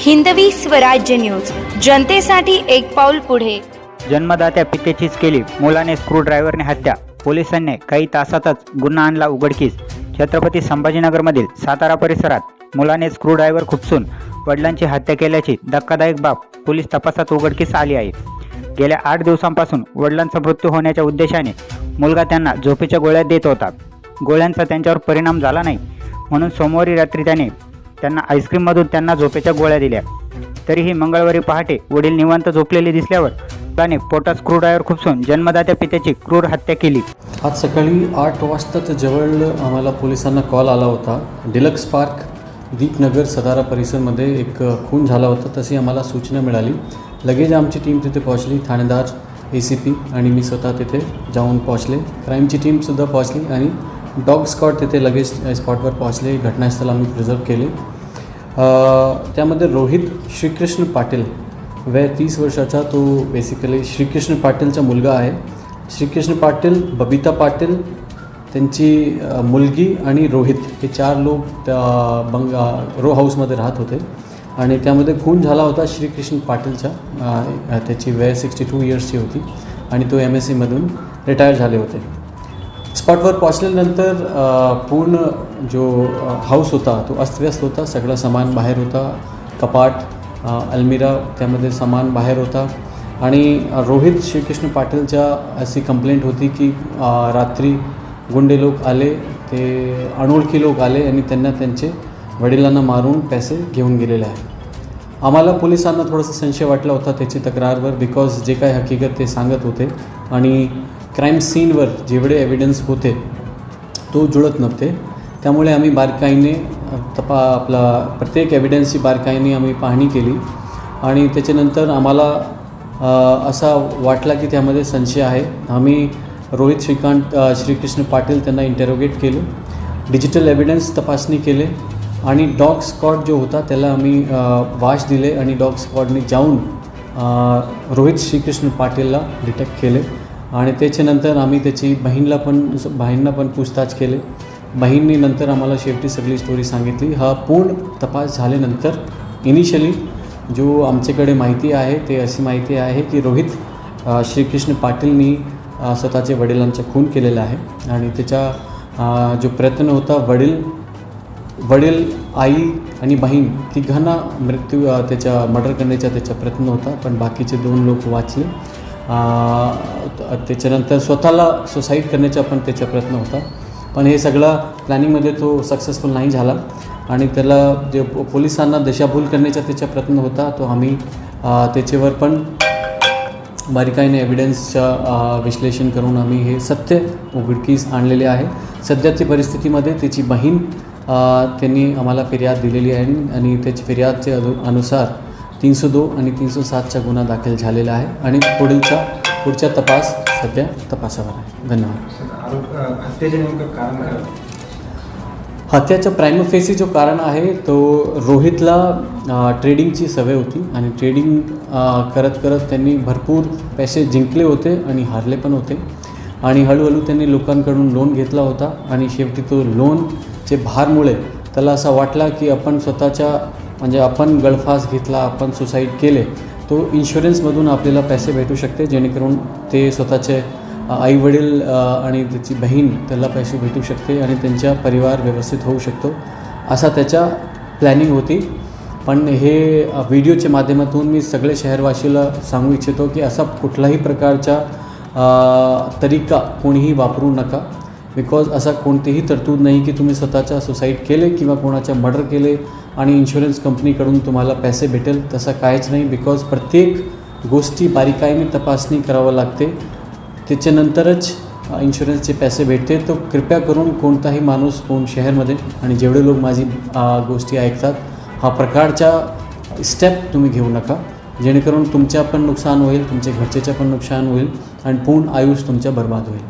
Hindavi Swarajya news जनतेसाठी एक पाऊल पुढे. जन्मदात्या पितेचीच केली. मुलाने स्क्रूड्रायव्हरने हत्या. पोलिसांनी काही तासातच गुन्हा आणला उघडकीस. छत्रपती संभाजीनगरमधील सातारा परिसरात मुलाने स्क्रूड्रायव्हर खुपसून वडिलांची हत्या केल्याची धक्कादायक बाब पोलीस तपासात उघडकीस आली आहे. गेल्या आठ दिवसांपासून वडिलांचा मृत्यू होण्याच्या उद्देशाने मुलगा त्यांना झोपेच्या गोळ्या देत होता. गोळ्यांचा त्यांच्यावर परिणाम झाला नाही. म्हणून सोमवारी रात्री त्याने त्यांना आईस्क्रीममधून त्यांना झोपेच्या गोळ्या दिल्या. तरीही मंगळवारी पहाटे वडील निवांत झोपलेले दिसल्यावर त्याने पोटात स्क्रूड्रायव्हर खुपसून जन्मदात्या पित्याची क्रूर हत्या केली. आज सकाळी आठ वाजताच जवळ आम्हाला पोलिसांना कॉल आला होता. डिलक्स पार्क दीपनगर सदारा परिसरमध्ये एक खून झाला होता तशी आम्हाला सूचना मिळाली. लगेच आमची टीम तिथे पोहोचली ठाणेदार ए सी पी आणि मी स्वतः तिथे जाऊन पोहोचले. क्राईमची टीमसुद्धा पोहोचली आणि डॉग स्कॉट तिथे लगेच स्पॉटवर पोहोचले. घटनास्थळ आम्ही प्रिझर्व केले. त्यामध्ये रोहित श्रीकृष्ण पाटील वय तीस वर्षाचा तो बेसिकली श्रीकृष्ण पाटीलचा मुलगा आहे. श्रीकृष्ण पाटील बबिता पाटील त्यांची मुलगी आणि रोहित हे चार लोक त्या बंग रो हाऊसमध्ये राहत होते. आणि त्यामध्ये खून झाला होता श्रीकृष्ण पाटीलचा. त्याची वय सिक्स्टी टू इयर्सची होती. आणि तो एम एस सीमधून रिटायर झाले होते. स्पॉटवर पोचल्यानंतर पूर्ण जो हाऊस होता तो अस्तव्यस्त होता सगळं सामान बाहेर होता कपाट अलमिरा त्यामध्ये सामान बाहेर होता. आणि रोहित श्रीकृष्ण पाटीलच्या अशी कंप्लेंट होती की रात्री गुंडे लोक आले ते अनोळखी लोक आले आणि त्यांना त्यांचे वडिलांना मारून पैसे घेऊन गेलेले आहे आम्हाला पोलिसांना थोडासा संशय वाटला होता त्याची तक्रारवर बिकॉज जे काय हकीकत ते सांगत होते. आणि क्राईम सीनवर जेवढे एव्हिडन्स होते तो जुळत नव्हते. त्यामुळे आम्ही बारकाईने तपा आपला प्रत्येक एव्हिडन्सची बारकाईने आम्ही पाहणी केली. आणि त्याच्यानंतर आम्हाला असा वाटला की त्यामध्ये संशय आहे. आम्ही रोहित श्रीकांत श्रीकृष्ण पाटील त्यांना इंटरोगेट केलं. डिजिटल एव्हिडन्स तपासणी केले. आणि डॉग स्कॉट जो होता त्याला आम्ही वाश दिले आणि डॉग स्कॉटने जाऊन रोहित श्रीकृष्ण पाटीलला डिटेक्ट केले. आणि त्याच्यानंतर आम्ही त्याची बहीणला पण बहीणला पण पूछताछ केले. बहीणनी नंतर आम्हाला शेवटी सगळी स्टोरी सांगितली. हा पूर्ण तपास झाल्यानंतर इनिशियली जो आमच्याकडे माहिती आहे ते अशी माहिती आहे की रोहित श्रीकृष्ण पाटीलनी स्वतःच्या वडिलांचा खून केलेला आहे. आणि त्याचा जो प्रयत्न होता वडील वडील आई आणि बहीण तिघांना मृत्यू त्याच्या मर्डर करण्याचा त्याचा प्रयत्न होता पण बाकीचे दोन लोक वाचले. त्याच्यानंतर स्वतःला सुसाईड करण्याचा पण त्याचा प्रयत्न होता. पण हे सगळं प्लॅनिंगमध्ये तो सक्सेसफुल नाही झाला. आणि त्याला जे पोलिसांना दिशाभूल करण्याचा त्याचा प्रयत्न होता तो आम्ही त्याच्यावर पण बारीकाईने एव्हिडन्सच्या विश्लेषण करून आम्ही हे सत्य उघडकीस आणलेले आहे. सध्याची परिस्थितीमध्ये त्याची बहीण त्यांनी आम्हाला फिर्याद दिलेली आहे आणि त्याची फिर्यादच्या अनु अनुसार तीनशे दो आणि तीनशे सातचा गुन्हा दाखल झालेला आहे. आणि पुढीलचा पुढचा तपास सध्या तपासावर आहे. धन्यवाद. आरोप नेमकं कारण प्रायमोफेसी जो कारण आहे तो रोहितला ट्रेडिंगची सवय होती आणि ट्रेडिंग करत करत त्यांनी भरपूर पैसे जिंकले होते आणि हारले पण होते. आणि हळूहळू त्यांनी लोकांकडून लोन घेतला होता आणि शेवटी तो लोनचे भारमुळे त्याला असा वाटला की आपण स्वतःच्या म्हणजे आपण गळफास घेतला आपण सुसाईड केले तो इन्शुरन्समधून आपल्याला पैसे भेटू शकते जेणेकरून ते स्वतःचे आईवडील आणि त्याची बहीण त्याला पैसे भेटू शकते आणि त्यांचा परिवार व्यवस्थित होऊ शकतो. असा त्याच्या प्लॅनिंग होती. पण हे व्हिडिओच्या माध्यमातून मी सगळे शहरवासीला सांगू इच्छितो की असा कुठलाही प्रकारचा तरीका कोणीही वापरू नका. बिकॉज असा कोणतीही तरतूद नाही की तुम्ही स्वतःच्या सुसाईड केले किंवा कोणाच्या मर्डर केले आणि इन्शुरन्स कंपनीकडून तुम्हाला पैसे भेटेल तसं काहीच नाही. बिकॉज प्रत्येक गोष्टी बारीकाईने तपासणी करावं लागते. त्याच्यानंतरच इन्शुरन्सचे पैसे भेटते. तो कृपया करून कोणताही माणूस कोण शहरमध्ये आणि जेवढे लोक माझी गोष्टी ऐकतात हा प्रकारच्या स्टेप तुम्ही घेऊ नका. जेणेकरून तुमच्या पण नुकसान होईल तुमच्या घरच्याचं पण नुकसान होईल आणि पूर्ण आयुष तुमच्या बर्बाद होईल.